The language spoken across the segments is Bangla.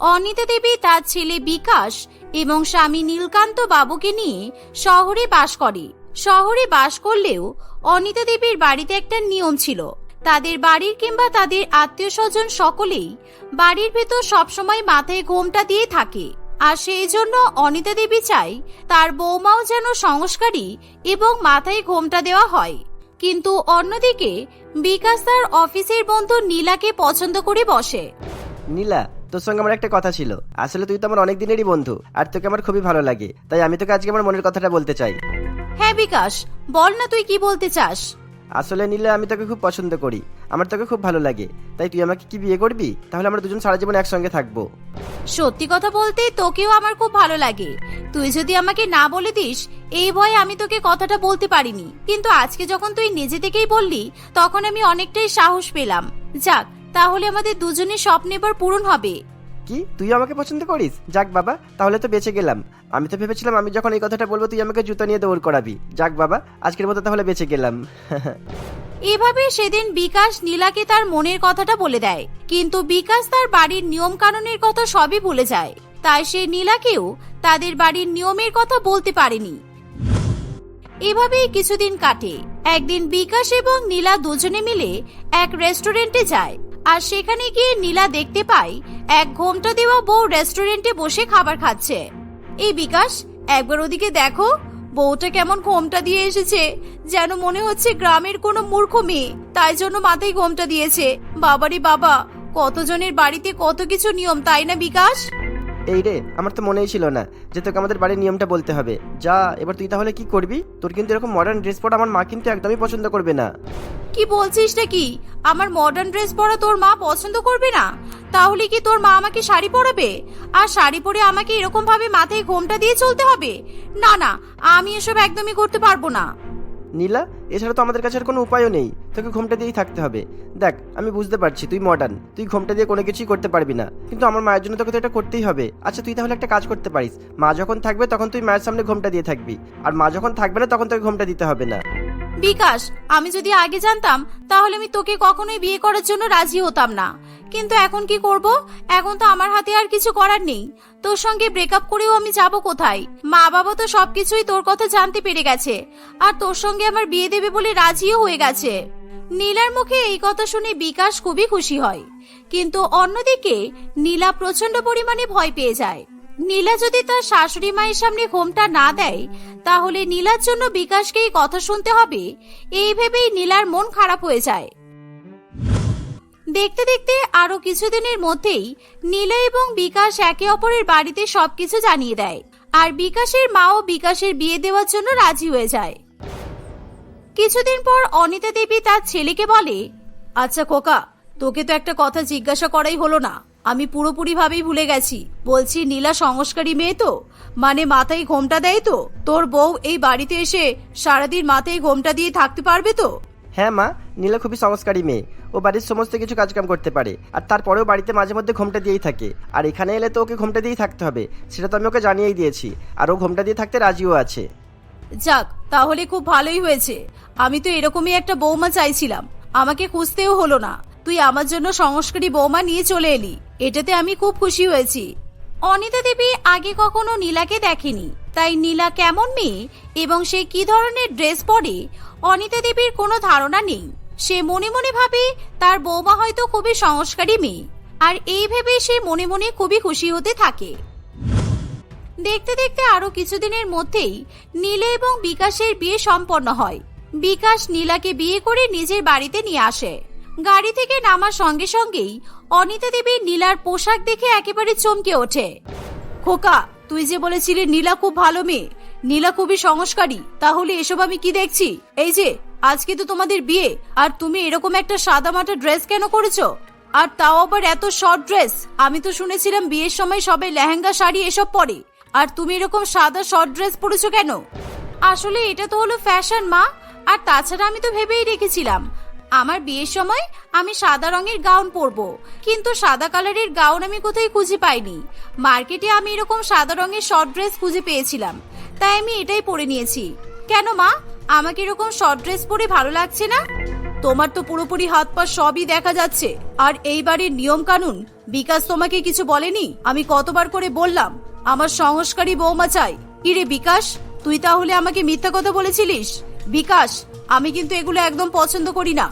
অনিতা দেবী, তার ছেলে বিকাশ এবং স্বামী নীলকান্ত বাবুকে নিয়ে শহরে বাস করে। শহরে বাস করলেও অনিতা দেবীর বাড়িতে একটা নিয়ম ছিল। তাদের বাড়ির কিংবা তাদের আত্মীয় স্বজন সকলেই বাড়ির ভেতর সবসময় মাথায় ঘোমটা দিয়ে থাকে। আর সেই জন্য অনিতা দেবী চাই তার বৌমাও যেন সংস্কারী এবং মাথায় ঘোমটা দেওয়া হয়। কিন্তু অন্যদিকে বিকাশ তার অফিসের বন্ধু নীলাকে পছন্দ করে বসে। নীলা তোর সঙ্গে আমার একটা কথা ছিল। আসলে তুই তো আমার অনেক দিনেরই বন্ধু আর তোকে আমার খুবই ভালো লাগে তাই আমি তোকে আজকে আমার মনের কথাটা বলতে চাই। হ্যাঁ বিকাশ বল না তুই কি বলতে চাস। আসলে নীলা আমি তোকে খুব পছন্দ করি আমার তোকে খুব ভালো লাগে তাই তুই আমাকে কি বিয়ে করবি? তাহলে আমরা দুজন সারা জীবন একসঙ্গে থাকব। সত্যি কথা বলতে তোকেও আমার খুব ভালো লাগে। তুই যদি আমাকে না বলে দিস এই ভয়ে আমি তোকে কথাটা বলতে পারিনি। কিন্তু আজকে যখন তুই নিজে থেকেই বললি তখন আমি অনেকটাই সাহস পেলাম। যাক তাহলে আমাদের দুজনের স্বপ্ন এবার পূরণ হবে। কি? তুই আমাকে পছন্দ করিস? যাক বাবা তাহলে তো বেঁচে গেলাম। আমি তো ভেবেছিলাম আমি যখন এই কথাটা বলব তুই আমাকে জুতো নিয়ে দৌড় করাবি। যাক বাবা আজকের মতো তাহলে বেঁচে গেলাম। এভাবে সেদিন বিকাশ নীলাকে তার মনের কথাটা বলে দেয়। কিন্তু বিকাশ তার বাড়ির নিয়ম কানুনের কথা সবই ভুলে যায়। তাই সে নীলাকেও তাদের বাড়ির নিয়মের কথা বলতে পারেনি। এভাবেই কিছুদিন কাটে। একদিন বিকাশ এবং নীলা দুজনে মিলে এক রেস্টুরেন্টে যায়। আর সেখানে গিয়ে নীলা দেখতে পায় এক ঘোমটা দেওয়া বউ রেস্টুরেন্টে বসে খাবার খাচ্ছে। এই বিকাশ, একবার ওদিকে দেখো, বউটা কেমন ঘোমটা দিয়ে এসেছে, যেন মনে হচ্ছে গ্রামের কোনো মূর্খ মেয়ে, তাই জন্য মাথায় ঘোমটা দিয়েছে। বাবারে বাবা, কতজনের বাড়িতে কত কিছু নিয়ম, তাই না বিকাশ? এই রে, আমার তো মনেই ছিল না যে তোকে আমাদের বাড়ির নিয়মটা বলতে হবে। যা, এবার তুই তাহলে কি করবি? তোর কিন্তু এরকম মডার্ন ড্রেস পরা আমার মা কিন্তু একদমই পছন্দ করবে না। কি বলছিস নাকি? আমার মডার্ন ড্রেস পরা তোর মা পছন্দ করবে না? তাহলে কি তোর মা আমাকে শাড়ি পরাবে? আর শাড়ি পরে আমাকে এরকম ভাবে মাথায় ঘোমটা দিয়ে চলতে হবে? না না, আমি এসব একদমই করতে পারব না। নীলা, এছাড়া তো আমাদের কাছে আর কোনো উপায়ও নেই। তোকে ঘোমটা দিয়েই থাকতে হবে। দেখ, আমি বুঝতে পারছি, তুই মডার্ন তুই ঘোমটা দিয়ে কোনো কিছুই করতে পারবি না। কিন্তু আমার মায়ের জন্য তোকে তো এটা করতেই হবে। আচ্ছা তুই তাহলে একটা কাজ করতে পারিস। মা যখন থাকবে, তখন তুই মায়ের সামনে ঘোমটা দিয়ে থাকবি। আর মা যখন থাকবে না, তখন তোকে ঘোমটা দিতে হবে না। বিকাশ, আমি যদি আগে জানতাম, তাহলে আমি তোকে কখনোই বিয়ে করার জন্য রাজি হতাম না। কিন্তু এখন কি করব? এখন তো আমার হাতে আর কিছু করার নেই। তোর সঙ্গে ব্রেকআপ করেও আমি যাব কোথায়? মা বাবা তো সবকিছুই তোর কথা জানতে পেরে গেছে। আর তোর সঙ্গে আমার বিয়ে দেবে বলে রাজিও হয়ে গেছে। নীলার মুখে এই কথা শুনে বিকাশ খুবই খুশি হয়। কিন্তু অন্যদিকে, নীলা প্রচণ্ড পরিমাণে ভয় পেয়ে যায়। নীলা যদি তার শাশুড়ি মায়ের সামনে ঘোমটা না দেয়, তাহলে নীলার জন্য বিকাশকেই কথা শুনতে হবে। এই ভেবেই নীলার মন খারাপ হয়ে যায়। দেখতে দেখতে আরও কিছুদিনের মধ্যেই নীলা এবং বিকাশ একে অপরের বাড়িতে সবকিছু জানিয়ে দেয়। আর বিকাশের মাও বিকাশের বিয়ে দেওয়ার জন্য রাজি হয়ে যায়। কিছুদিন পর অনিতা দেবী তার ছেলেকে বলে আচ্ছা খোকা, তোকে তো একটা কথা জিজ্ঞাসা করাই হলো না। আমি পুরোপুরি ভাবেই ভুলে গেছি। বলছি নীলা সংস্কারী মেয়ে তো? মানে মাথায় ঘোমটা দেয় তো? তোর বউ এই বাড়িতে এসে সারাদিন মাথায় ঘোমটা দিয়ে থাকতে পারবে তো? হ্যাঁ মা নীলা খুবই সংস্কারী মেয়ে। ও বাড়ির সমস্ত কিছু কাজকাম করতে পারে। আর তারপরেও বাড়িতে মাঝে মধ্যে ঘোমটা দিয়েই থাকে। আর এখানে এলে তো ওকে ঘোমটা দিয়েই থাকতে হবে। সেটা তো আমি ওকে জানিয়েই দিয়েছি। আর ও ঘোমটা দিয়ে থাকতে রাজিও আছে। যাক তাহলে খুব ভালোই হয়েছে। আমি তো এরকমই একটা বৌমা চাইছিলাম। আমাকে খুঁজতেও হলো না। তুই আমার জন্য সংস্কারী বৌমা নিয়ে চলে এলি। এটাতে আমি খুব খুশি হয়েছি। অনিতা দেবী আগে কখনো নীলাকে দেখেনি। তাই নীলা কেমন মেয়ে এবং সে কি ধরনের ড্রেস পরে, অনিতা দেবীর কোনো ধারণা নেই। সে মনে মনে ভাবে তার বৌমা হয়তো খুবই সংস্কারী মেয়ে, আর এই ভেবে সে মনে মনে খুবই খুশি হতে থাকে। দেখতে দেখতে আরও কিছুদিনের মধ্যেই নীলা এবং বিকাশের বিয়ে সম্পন্ন হয়। বিকাশ নীলাকে বিয়ে করে নিজের বাড়িতে নিয়ে আসে। গাড়ি থেকে নামার সঙ্গে সঙ্গেই অনিতা দেবী নীলার পোশাক দেখে একেবারে চমকে ওঠে। খোকা, তুই যে বলেছিলি নীলা খুব ভালো মেয়ে, নীলা খুবই সংস্কারী, তাহলে এসব আমি কি দেখছি? এই যে, আজকে তো তোমাদের বিয়ে, আর তুমি এরকম একটা সাদা মাটা ড্রেস কেন করেছ? আর তাও আবার এত শর্ট ড্রেস আমি তো শুনেছিলাম বিয়ের সময় সবাই লেহেঙ্গা শাড়ি এসব পরে, আর তুমি এরকম সাদা শর্ট ড্রেস পরেছো কেন? আসলে এটা তো হলো ফ্যাশন মা, আর তাছাড়া আমি তো ভেবেই রেখেছিলাম আমার বিয়ের সময় আমি সাদা রঙের গাউন পরবো, কিন্তু সাদা কালারের গাউন আমি কোথায় খুঁজে পাইনি। মার্কেটে আমি এরকম সাদা রঙের শর্ট ড্রেস খুঁজে পেয়েছিলাম, তাই আমি এটাই পরে নিয়েছি। কেন মা? আমাকে এরকম শর্ট ড্রেস পরে ভালো লাগছে না? তোমার তো পুরোপুরি হাত পা সবই দেখা যাচ্ছে, আর এই বাড়ির নিয়ম কানুন বিকাশ তোমাকে কিছু বলেনি? আমি কতবার করে বললাম, আমার সংস্কারী বৌমা চাই। কিরে বিকাশ, তুই তাহলে আমাকে মিথ্যা কথা বলেছিলিস? বিকাশ আমি কিন্তু এগুলো একদম পছন্দ করি না।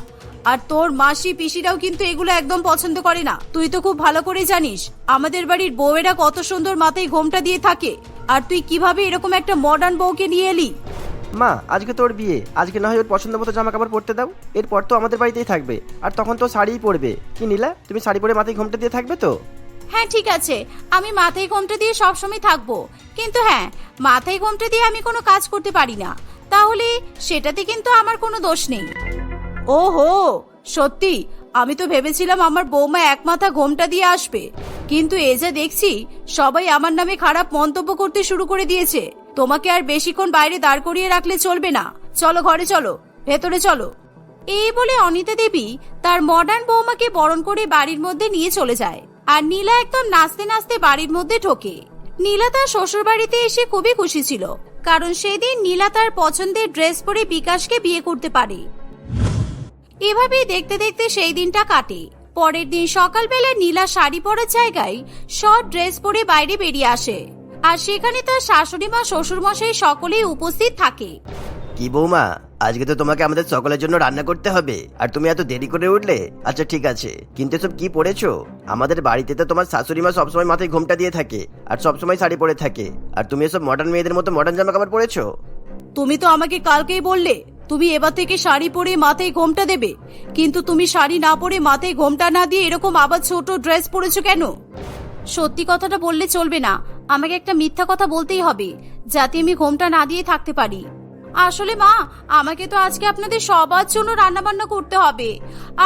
আর তোর মাসি পিসিরাও কিন্তু এগুলো একদম পছন্দ করে না। তুই তো খুব ভালো করে জানিস আমাদের বাড়ির বউয়েরা কত সুন্দর মাথায় ঘোমটা দিয়ে থাকে। আর তুই কীভাবে এরকম একটা মডার্ন বউকে নিয়ে এলি? মা আজকে তোর বিয়ে। আজকে না হয় ওর পছন্দ মতো জামা কাপড় পরতে দাও। এরপর তো আমাদের বাড়িতেই থাকবে। আর তখন তো শাড়িই পরবে। কি নীলা তুমি শাড়ি পরে মাথায় ঘোমটা দিয়ে থাকবে তো? হ্যাঁ ঠিক আছে। আমি মাথায় ঘোমটা দিয়ে সবসময় থাকব। কিন্তু হ্যাঁ মাথায় ঘোমটা দিয়ে আমি কোনো কাজ করতে পারি না। তাহলে সেটাতে কিন্তু আমার কোনো দোষ নেই। ওহো! সত্যি আমি তো ভেবেছিলাম আমার বৌমা এক মাথা ঘোমটা দিয়ে আসবে। কিন্তু এ যা দেখছি সবাই আমার নামে খারাপ মন্তব্য করতে শুরু করে দিয়েছে। তোমাকে আর বেশিক্ষণ বাইরে দাঁড় করিয়ে রাখলে চলবে না। চলো ঘরে চলো ভেতরে চলো। এই বলে অনিতা দেবী তার মডার্ন বৌমাকে বরণ করে বাড়ির মধ্যে নিয়ে চলে যায়। আর নীলা একদম নাচতে নাচতে বাড়ির মধ্যে ঢোকে। নীলা তার শ্বশুর বাড়িতে এসে খুবই খুশি ছিল। কারণ সেই দিন নীলা তার পছন্দের ড্রেস পরে বিকাশকে বিয়ে করতে পারে। এভাবেই দেখতে দেখতে সেই দিনটা কাটে। পরের দিন সকালবেলা নীলা শাড়ি পরার জায়গায় শর্ট ড্রেস পরে বাইরে বেরিয়ে আসে। আর সেখানে তার শাশুড়ি মা শ্বশুর মশাই সকলেই উপস্থিত থাকে। কি বৌমা, আজকে তো তোমাকে আমাদের সকলের জন্য রান্না করতে হবে, আর তুমি এত দেরি করে উঠলে? আচ্ছা ঠিক আছে, কিন্তু এসব কি পড়েছো? আমাদের বাড়িতে তো তোমার শাশুড়ি মা সবসময় মাথায় ঘোমটা দিয়ে থাকে, আর সবসময় শাড়ি পরে থাকে, আর তুমি এসব মডার্ন মেয়েদের মতো মডার্ন জামা কাপড় পরেছো? তুমি তো আমাকে কালকেই বললে, তুমি এবার থেকে শাড়ি পরে মাথায় ঘোমটা দেবে, কিন্তু তুমি শাড়ি না পরে মাথায় ঘোমটা না দিয়ে এরকম আবার ছোট ড্রেস পরেছো কেন? সত্যি কথাটা বললে চলবে না, আমাকে একটা মিথ্যা কথা বলতেই হবে, যাতে আমি ঘোমটা না দিয়ে থাকতে পারি। আসলে মা, আমাকে তো আজকে আপনাদের সবার জন্য রান্না বান্না করতে হবে।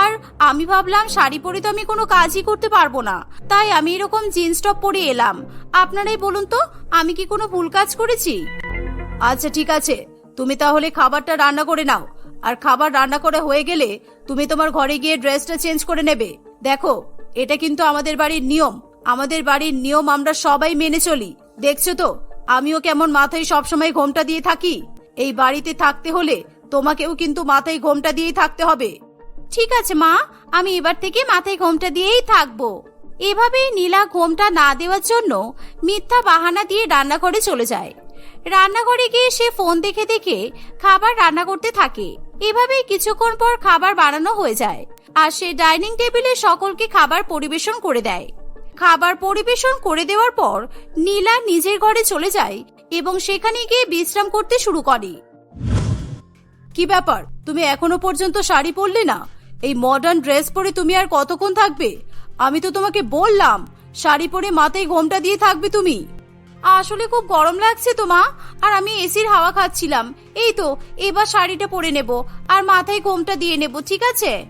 আর আমি ভাবলাম শাড়ি পরে তো আমি কোনো কাজই করতে পারব না। তাই আমি এরকম জিন্স টপ পরে এলাম। আপনারাই বলুন তো, আমি কি কোনো ভুল কাজ করেছি? আচ্ছা ঠিক আছে। তুমি তাহলে খাবারটা রান্না করে নাও। আর খাবার রান্না করে হয়ে গেলে তুমি তোমার ঘরে গিয়ে ড্রেসটা চেঞ্জ করে নেবে। দেখো, এটা কিন্তু আমাদের বাড়ির নিয়ম। আমাদের বাড়ির নিয়ম আমরা সবাই মেনে চলি। দেখছ তো? আমিও কেমন মাথায় সবসময় ঘোমটা দিয়ে থাকি? এই বাড়িতে থাকতে হলে তোমাকেও কিন্তু মাথায় ঘোমটা দিয়েই থাকতে হবে। ঠিক আছে, মা। আমি এবার থেকে মাথায় ঘোমটা দিয়েই থাকব। এভাবেই নীলা ঘোমটা না দেওয়ার জন্য মিথ্যা বাহানা দিয়ে রান্নাঘরে চলে যায়। রান্নাঘরে গিয়ে সে ফোন দেখে দেখে খাবার রান্না করতে থাকে। এভাবেই কিছুক্ষণ পর খাবার বানানো হয়ে যায় আর সে ডাইনিং টেবিলে সকলকে খাবার পরিবেশন করে দেয়। খাবার পরিবেশন করে দেওয়ার পর নীলা নিজের ঘরে চলে যায় এবং সেখানে গিয়ে বিশ্রাম করতে শুরু করে। কি ব্যাপার? তুমি এখনও পর্যন্ত শাড়ি পরলে না? এই মডার্ন ড্রেস পরে তুমি আর কতক্ষণ থাকবে? আমি তো তোমাকে বললাম, শাড়ি পরে মাথায় ঘোমটা দিয়ে থাকবে তুমি। আসলে খুব গরম লাগছে তো, মা। আর আমি এসির হাওয়া খাচ্ছিলাম। এই তো, এবার শাড়িটা পরে নেব। আর মাথায় ঘোমটা দিয়ে নেব, ঠিক আছে?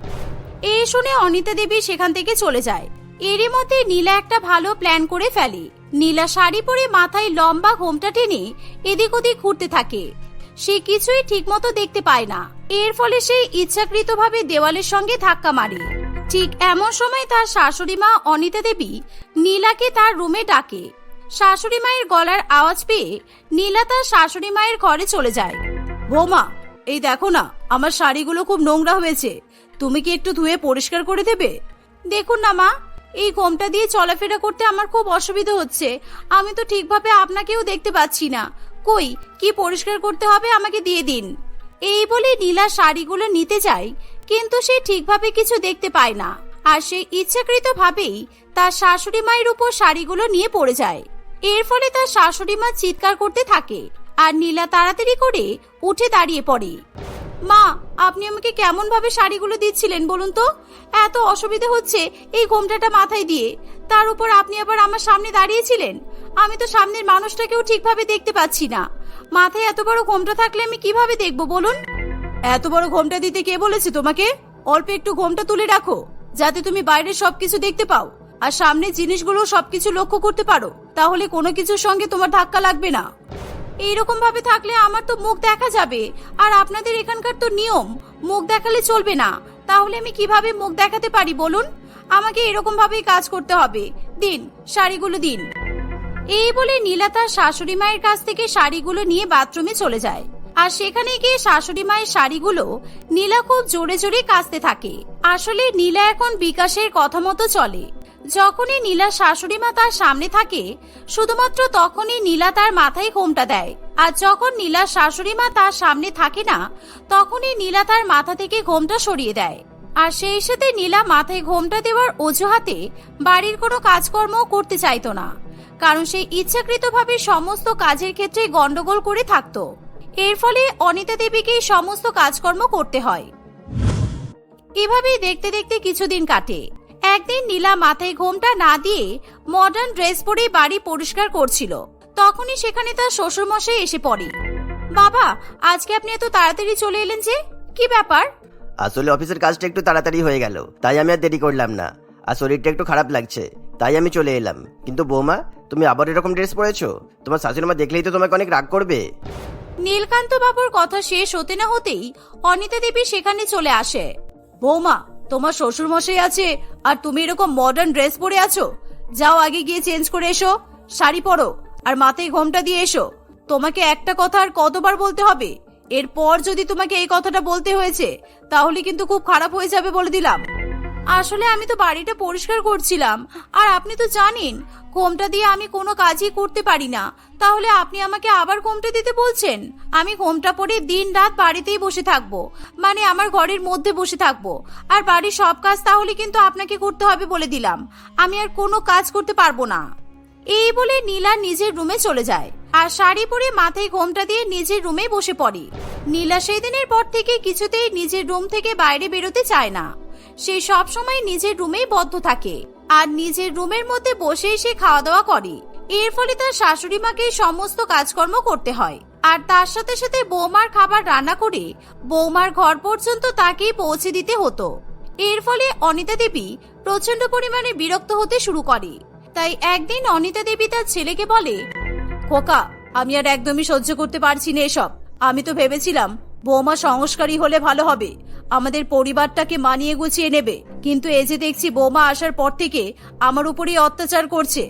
এই শুনে অনিতা দেবী সেখান থেকে চলে যায়। এরই মধ্যে নীলা একটা ভালো প্ল্যান করে ফেলে। নীলা শাড়ি পরে মাথায় লম্বা ঘোমটা টেনে এদিক ওদিক ঘুরতে থাকে। সে কিছুই ঠিকমতো দেখতে পায় না। এর ফলে সে ইচ্ছাকৃতভাবে দেওয়ালের সঙ্গে ধাক্কা মারে। ঠিক এমন সময় তার শাশুড়ি মা অনিতা দেবী নীলাকে তার রুমে ডাকে। শাশুড়ি মায়ের গলার আওয়াজ পেয়ে নীলা তার শাশুড়ি মায়ের ঘরে চলে যায়। বৌমা, এই দেখো না, আমার শাড়িগুলো খুব নোংরা হয়েছে। তুমি কি একটু ধুয়ে পরিষ্কার করে দেবে? দেখুন না মা এই ঘোমটা দিয়ে চলাফেরা করতে আমার খুব অসুবিধা হচ্ছে। আমি তো ঠিকভাবে আপনাকেও দেখতে পাচ্ছি না। কই, কি পরিষ্কার করতে হবে আমাকে দিয়ে দিন। এই বলে নীলা শাড়িগুলো নিতে যায়, কিন্তু সে ঠিকভাবে কিছু দেখতে পায় না। আর সে ইচ্ছাকৃত ভাবেই তার শাশুড়ি মায়ের উপর শাড়িগুলো নিয়ে পড়ে যায়। এর ফলে তার শাশুড়ি মা চিৎকার করতে থাকে, আর নীলা তাড়াতাড়ি করে উঠে দাঁড়িয়ে পড়ে। মা, আপনি আমাকে কেমন ভাবে শাড়িগুলো দিচ্ছিলেন বলুন তো? এত অসুবিধে হচ্ছে এই ঘোমটাটা মাথায় দিয়ে। তার উপর আপনি আবার আমার সামনে দাঁড়িয়েছিলেন? আমি তো সামনের মানুষটাকেও ঠিকভাবে দেখতে পাচ্ছি না। মাথায় এত বড় ঘোমটা থাকলে আমি কীভাবে দেখব বলুন? এত বড় ঘোমটা দিতে কে বলেছে তোমাকে? অল্প একটু ঘোমটা তুলে রাখো, যাতে তুমি বাইরের সবকিছু দেখতে পাও। আর সামনের জিনিসগুলো সবকিছু লক্ষ্য করতে পারো। তাহলে কোনো কিছুর সঙ্গে তোমার ধাক্কা লাগবে না। এইরকম ভাবে থাকলে আমার তো মুখ দেখা যাবে। আর আপনাদের এখানকার তো নিয়ম, মুখ দেখালে চলবে না। তাহলে আমি কীভাবে মুখ দেখাতে পারি বলুন? আমাকে এরকম ভাবেই কাজ করতে হবে। দিন, শাড়িগুলো দিন। এই বলে নীলা তার শাশুড়ি মায়ের কাছ থেকে শাড়িগুলো নিয়ে বাথরুমে চলে যায়। আর সেখানে গিয়ে শাশুড়ি মায়ের শাড়িগুলো নীলা খুব জোরে জোরে কাচতে থাকে। আসলে নীলা এখন বিকাশের কথা মতো চলে। যখনই নীলা শাশুড়ি মা তার সামনে থাকে, শুধুমাত্র তখনই নীলা তার মাথায় ঘোমটা দেয়। আর যখন নীলা শাশুড়ি মা তার সামনে থাকে না, তখনই নীলা তার মাথা থেকে ঘোমটা সরিয়ে দেয়। আর সেই সাথে নীলা মাথায় ঘোমটা দেওয়ার অজুহাতে বাড়ির কোনো কাজকর্ম করতে চাইতো না, কারণ সে ইচ্ছাকৃতভাবে সমস্ত কাজের ক্ষেত্রে গন্ডগোল করে থাকতো। এর ফলে অনিতা দেবীকে সমস্ত কাজকর্ম করতে হয়। এভাবেই দেখতে দেখতে কিছুদিন কাটে। একদিন নীলা মাথায় ঘোমটা না দিয়ে মডার্ন ড্রেস পরে বাড়ি পরিষ্কার করছিল। তখনই সেখানে তার শ্বশুরমশাই এসে পড়ে। বাবা আজকে আপনি এত তাড়াতাড়ি চলে এলেন যে? কি ব্যাপার? আসলে অফিসের কাজটা একটু তাড়াতাড়ি হয়ে গেল তাই আমি আর দেরি করলাম না। আর শরীরটা একটু খারাপ লাগছে তাই আমি চলে এলাম। কিন্তু বৌমা তুমি আবার এরকম ড্রেস পরেছো? তোমার শাশুড়ি মা দেখলেই তো তোমাকে অনেক রাগ করবে। নীলকান্ত বাবুর কথা শেষ হতে না হতেই অনিতা দেবী সেখানে চলে আসে। বৌমা তোমার শ্বশুর মশাই আছে, আর তুমি এরকম মডার্ন ড্রেস পরে আছো? যাও আগে গিয়ে চেঞ্জ করে এসো, শাড়ি পরো, আর মাথায় ঘোমটা দিয়ে এসো। তোমাকে একটা কথা আর কতবার বলতে হবে? এরপর যদি তোমাকে এই কথাটা বলতে হয়েছে, তাহলে কিন্তু খুব খারাপ হয়ে যাবে বলে দিলাম। আসলে আমি তো বাড়িটা পরিষ্কার করছিলাম। আর আপনি তো জানেন কোমটা দিয়ে আমি কোনো কাজই করতে পারি না। তাহলে আপনি আমাকে আবার কোমটা দিতে বলছেন? আমি কোমটা পরে দিন রাত বাড়িতেই বসে থাকব। মানে আমার ঘরের মধ্যে বসে থাকব। আর বাড়ির সব কাজ তাহলে কিন্তু আপনাকে করতে হবে বলে দিলাম। আমি আর কোনো কাজ করতে পারব না। এই বলে নীলা নিজের রুমে চলে যায়। আর শাড়ি পরে মাথায় ঘোমটা দিয়ে নিজের রুমে বসে পড়ে। নীলা সেই দিনের পর থেকে কিছুতেই নিজের রুম থেকে বাইরে বেরোতে চায় না। সে সব সময় নিজের রুমেই বদ্ধ থাকে আর নিজের রুমের মধ্যে বসেই সে খাওয়া দাওয়া করে। এর ফলে তার শাশুড়ি মাকে সমস্ত কাজকর্ম করতে হয় আর তার সাথে সাথে বৌমার খাবার রান্না করে বৌমার ঘর পর্যন্ত তাকেই পৌঁছে দিতে হতো। এর ফলে অনিতা দেবী প্রচণ্ড পরিমাণে বিরক্ত হতে শুরু করে। তাই একদিন অনিতা দেবী তার ছেলেকে বলে, খোকা, আমি আর একদমই সহ্য করতে পারছি না এসব। আমি তো ভেবেছিলাম বৌমা সংস্কারী হলে ভালো হবে। আমাদের পরিবারটাকে মানিয়ে গুছিয়ে নেবে। কিন্তু এ যে দেখছি বৌমা আসার পর থেকে আমার উপরেই অত্যাচার করছে।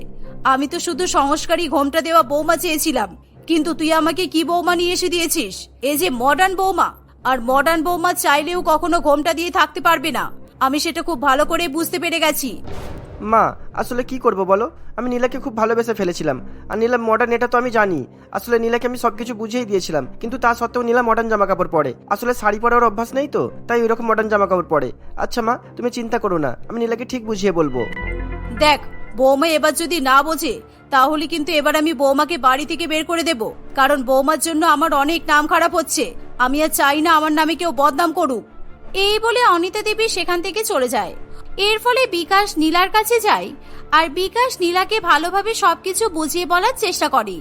আমি তো শুধু সংস্কারী ঘোমটা দেওয়া বৌমা চেয়েছিলাম। কিন্তু তুই আমাকে কি বৌমা নিয়ে এসে দিয়েছিস? এ যে মডার্ন বৌমা। আর মডার্ন বৌমা চাইলেও কখনো ঘোমটা দিয়ে থাকতে পারবে না। আমি সেটা খুব ভালো করে বুঝতে পেরে গেছি। মা, আসলে কি করব বলো? আমি নীলাকে খুব ভালোবেসে ফেলেছিলাম। আর নীলা মডার্ন এটা তো আমি জানি। আসলে নীলাকে আমি সবকিছু বুঝিয়ে দিয়েছিলাম। কিন্তু তা সত্ত্বেও নীলা মডার্ন জামা কাপড় পরে। আসলে শাড়ি পরার অভ্যাস নেই তো? তাই ওইরকম মডার্ন জামা কাপড় পরে। আচ্ছা মা, তুমি চিন্তা করো না। আমি নীলাকে ঠিক বুঝিয়ে বলব। দেখ, বৌমা এবার যদি না বোঝে, তাহলে কিন্তু এবার আমি বৌমাকে বাড়ি থেকে বের করে দেব। কারণ বৌমার জন্য আমার অনেক নাম খারাপ হচ্ছে। আমি আর চাই না আমার নামে কেউ বদনাম করুক। এই বলে অনিতা দেবী সেখান থেকে চলে যায়। এর ফলে বিকাশ নীলার কাছে যায়, আর বিকাশ নীলাকে ভালোভাবে সবকিছু বুঝিয়ে বলার চেষ্টা করে।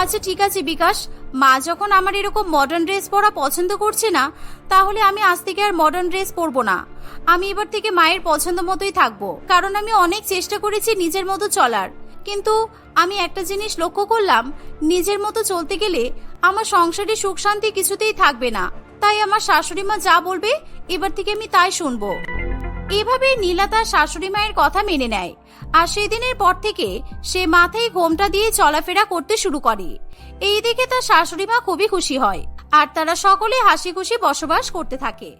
আচ্ছা ঠিক আছে, বিকাশ, মা যখন আমার এরকম মডার্ন ড্রেস পরা পছন্দ করছে না, তাহলে আমি আজ থেকে আর মডার্ন ড্রেস পরবো না। আমি এবার থেকে মায়ের পছন্দ মতোই থাকব, কারণ আমি অনেক চেষ্টা করেছি নিজের মতো চলার। কিন্তু আমি একটা জিনিস লক্ষ্য করলাম, নিজের মতো চলতে গেলে আমার সংসারে সুখ শান্তি কিছুতেই থাকবে না। তাই আমার শাশুড়ি মা যা বলবে, এবার থেকে আমি তাই শুনব। এভাবে নীলা তার শাশুড়ি মায়ের কথা মেনে নেয়। আর সেদিনের পর থেকে সে মাথায় ঘোমটা দিয়ে চলাফেরা করতে শুরু করে। এই দিকে তার শাশুড়ি মা খুবই খুশি হয়, আর তারা সকলে হাসি খুশি বসবাস করতে থাকে।